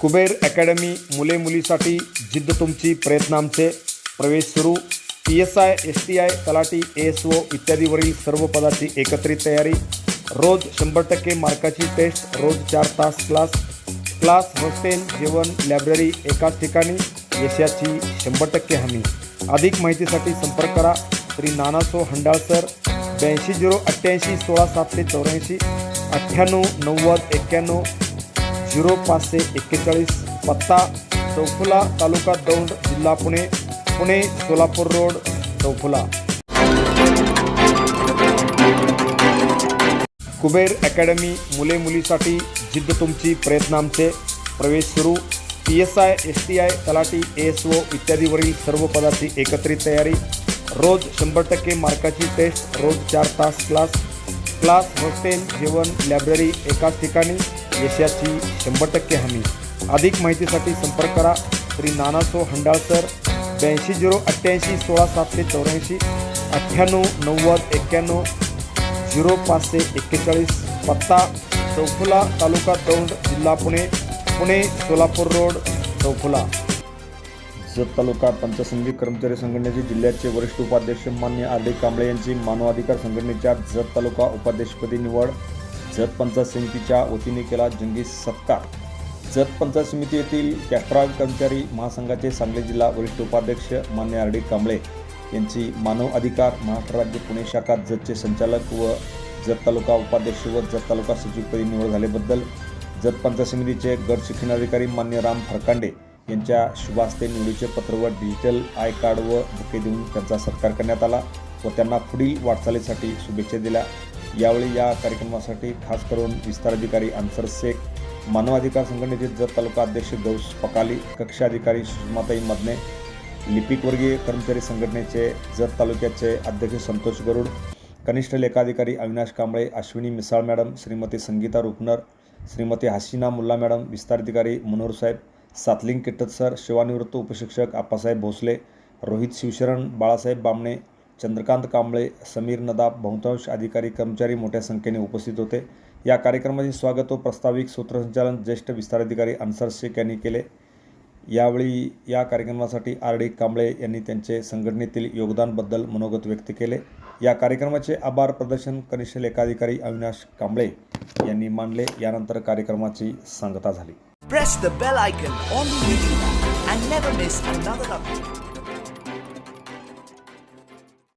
Kuber academy मुले मुलीसाठी जिद्द तुमची प्रयत्न आमचे. प्रवेश सुरू. P S I S T I talathi S O इत्यादीवरील सर्व पदाची एकत्रित तयारी. रोज शंभर टक्के मार्काची टेस्ट रोज चार तास क्लास. क्लास हॉस्टेल जेवण लायब्ररी एकाच ठिकाणी. यशाची शंभर टक्के हमी. अधिक माहितीसाठी संपर्क करा. श्री नानासो हंडाळसर ब्याऐंशी झिरो अठ्ठ्याऐंशी सोळा सातशे चौऱ्याऐंशी. अठ्ठ्याण्णव नव्वद एक्क्याण्णव. झिरो पाचशे एक्केचाळीस पत्ता चौफुला तालुका दौंड जिल्हा पुणे पुणे सोलापूर रोड चौफुला. कुबेर अकॅडमी मुले मुलीसाठी जिद्द तुमची प्रयत्न आमचे. प्रवेश सुरू. P S I S T I talathi A S O इत्यादीवरील सर्व पदाची एकत्रित तयारी. रोज शंभर टक्के मार्काची टेस्ट रोज चार तास क्लास. क्लास हॉस्टेल जेवण लायब्ररी एकाच ठिकाणी. यशाची शंभर टक्के हमी. अधिक माहितीसाठी संपर्क करा. श्री नानासो हंडाळसर ब्याऐंशी झिरो अठ्ठ्याऐंशी सोळा सातशे चौऱ्याऐंशी अठ्ठ्याण्णव नव्वद एक्क्याण्णव झिरो पाचशे एक्केचाळीस पत्ता चौफुला तालुका दौंड जिल्हा पुणे पुणे सोलापूर रोड चौफुला. जत तालुका पंचसंघी कर्मचारी संघटनेचे जिल्ह्याचे वरिष्ठ उपाध्यक्ष मान्य आर डी कांबळे यांची मानवाधिकार संघटनेच्या जत तालुका उपाध्यक्षपदी निवड. जत पंचायत समितीच्या वतीने केला जंगी सत्कार. जत पंचायत समिती येथील कॅस्ट्रॉल कर्मचारी महासंघाचे सांगली जिल्हा वरिष्ठ उपाध्यक्ष मान्य आर डी कांबळे यांची मानव अधिकार महाराष्ट्र राज्य पुणे शाखा जतचे संचालक व जत तालुका उपाध्यक्ष व जत तालुका सचिवपदी निवड झाल्याबद्दल जत पंचायत समितीचे गट शिक्षणाधिकारी मान्य राम फरकांडे यांच्या शुभास्ते निवडीचे पत्र व डिजिटल आय कार्ड व बुके देऊन त्यांचा सत्कार करण्यात आला व त्यांना पुढील वाटचालीसाठी शुभेच्छा दिल्या. यावेळी या कार्यक्रमासाठी खास करून विस्ताराधिकारी अन्सर शेख मानवाधिकार संघटनेचे जत तालुका अध्यक्ष गौस पकाली कक्षाधिकारी सुषमाताई मदने लिपिकवर्गीय कर्मचारी संघटनेचे जत तालुक्याचे अध्यक्ष संतोष गरुड कनिष्ठ लेखाधिकारी अविनाश कांबळे अश्विनी मिसाळ मॅडम श्रीमती संगीता रुपनर श्रीमती हसीना मुल्ला मॅडम विस्ताराधिकारी मनोहर साहेब सातलिंग किट्टत सर सेवानिवृत्त उपशिक्षक आप्पासाहेब भोसले रोहित शिवशरण बाळासाहेब बामणे चंद्रकांत कांबळे समीर नदाब बहुतांश अधिकारी कर्मचारी मोठ्या संख्येने उपस्थित होते. या कार्यक्रमाचे स्वागत व प्रस्ताविक सूत्रसंचालन ज्येष्ठ विस्तार अधिकारी अन्सर शेख यांनी केले. यावेळी या कार्यक्रमासाठी आर डी कांबळे यांनी त्यांचे संघटनेतील योगदानबद्दल मनोगत व्यक्त केले. या कार्यक्रमाचे आभार प्रदर्शन कनिष्ठ लेखाधिकारी अविनाश कांबळे यांनी मानले. यानंतर कार्यक्रमाची सांगता झाली.